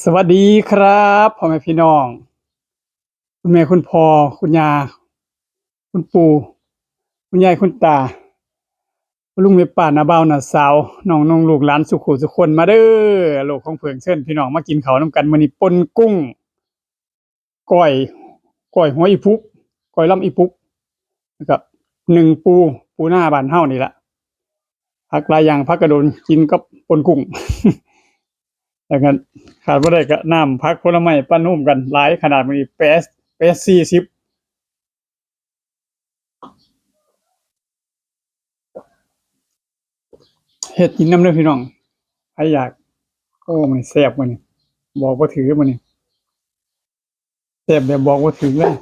สวัสดีครับพ่อแม่พี่น้อง คุณแม่คุณพ่อคุณยา คุณปู่ คุณยายคุณตา ลุงแม่ป้าน้าบ่าวน้าสาวน้องน้องลูกหลานสุขุสุขคนมาเด้อโลกของเพิงเชิญพี่น้องมากินเขาวนำกันมื้อนี้ป่นกุ้งก้อยก้อยหัวอีพุกก้อยลำอีพุกแล้วก็หนึ่งปูปูหน้าบานเฮานี่ละผักลายอย่างผักกระโดนกินกับปนกุ้ง แล้วกันขาดบ่ได้ก็น้ำพักผลไม้ปั้นนุ่มกันหลายขนาดมีแปดแปดสี่สิบเฮ็ดกินน้ำเด้อพี่น้องใครอยากโอ้มันแซ่บมื้อนี้บอกบ่าถือมื้อนี้แซ่บแบบบอกบ่าถึงเลย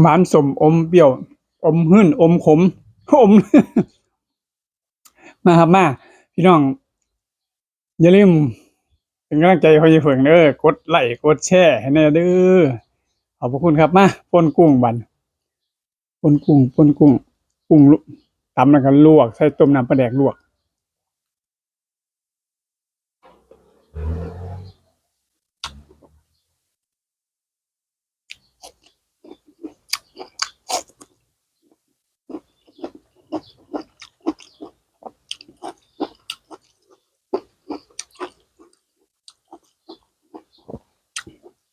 หวานสมอมเปรี้ยว อมหื้นอมขมอม มาครับมาพี่น้อง อย่าลืมเป็นกำลังใจให้พ่เฟืองเด้อกดไลค์กดแชร์ให้แน่เด้อขอบพระคุณครับมาปนกุ้งบันปนกุ้งปนกุ้ง กุ้งลุตำแล้วก็ลวก ใส่ต้มน้ำปลาแดกลวก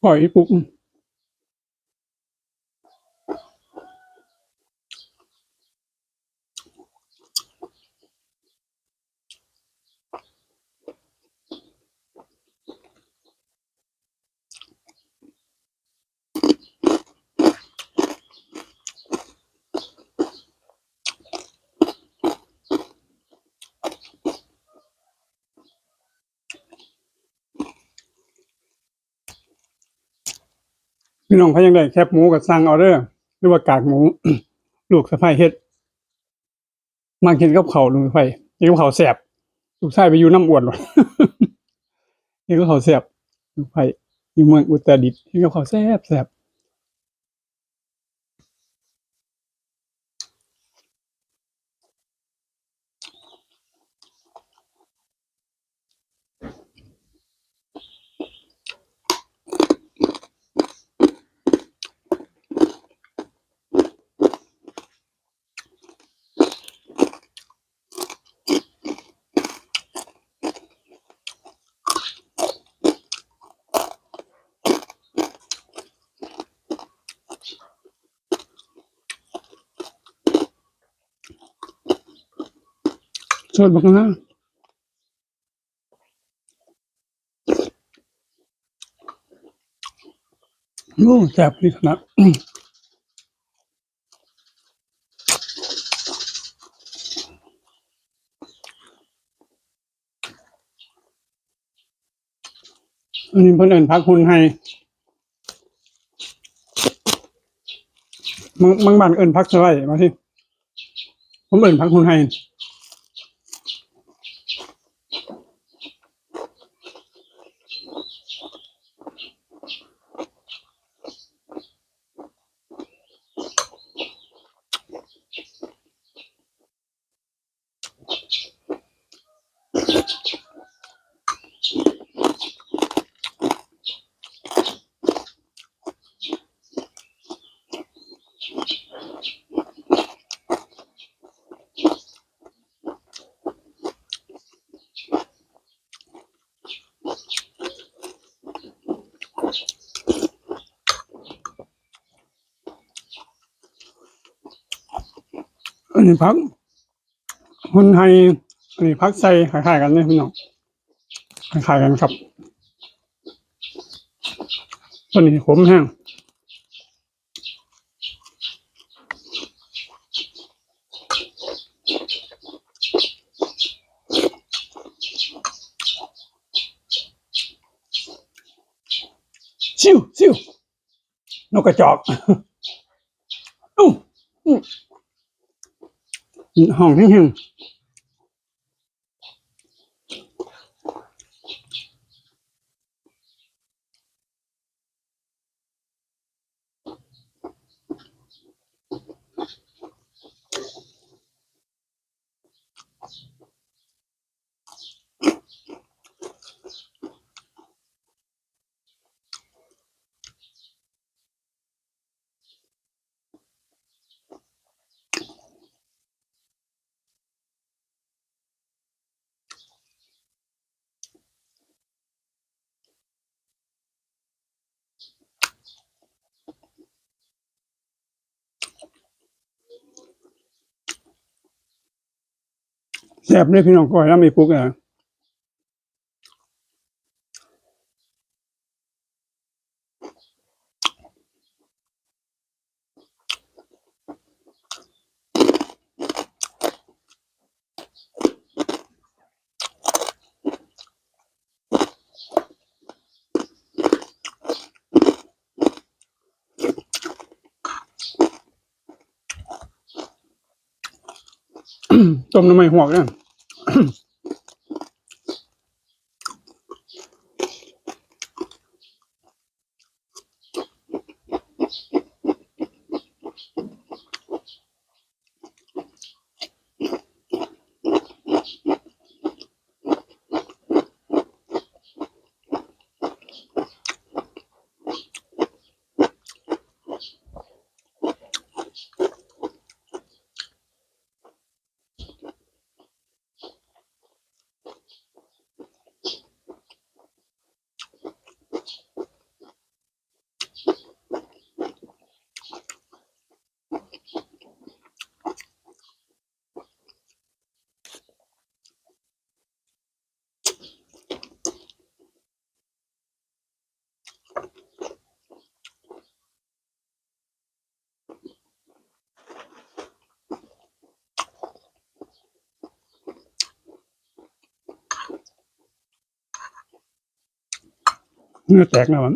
ปล่อยปุ๊บ พี่น้องพายังได้แคบหมูกับสั่งออเดอร์หรือว่ากากหมู ลูกสะพายเฮ็ดมากินกับเขาวลูกสะพ้ายกินกับเขาวแสบลูกชายไปอยู่น้ำอ้วนหรอกินกับเขาวแสบลุงไฟอยู่เมืองอุตรดิตถ์กินกับเขาวแสบแสบ สดบักนะโอ้แสบนี่ขนาดอันนี้เพิ่นเอินพักหุ่นให้มึงมึงบ้านเอินพักสไลด์มาสิผมเอินพักหุ่นให้ phấn mình hay อันนี้พักใส่คล้ายๆกันเนี่ยพี่น้องคล้ายๆกันครับตัวนี้ขมแห้งซิวซิวนกกระจอกอู้อห้องที่หนึ่ แซ่บเลยพี่น้องก้อยแล้วมีปุ๊กอะ ต้มน้ำมันหวกเนี่ย เนื้อแตกนะมัน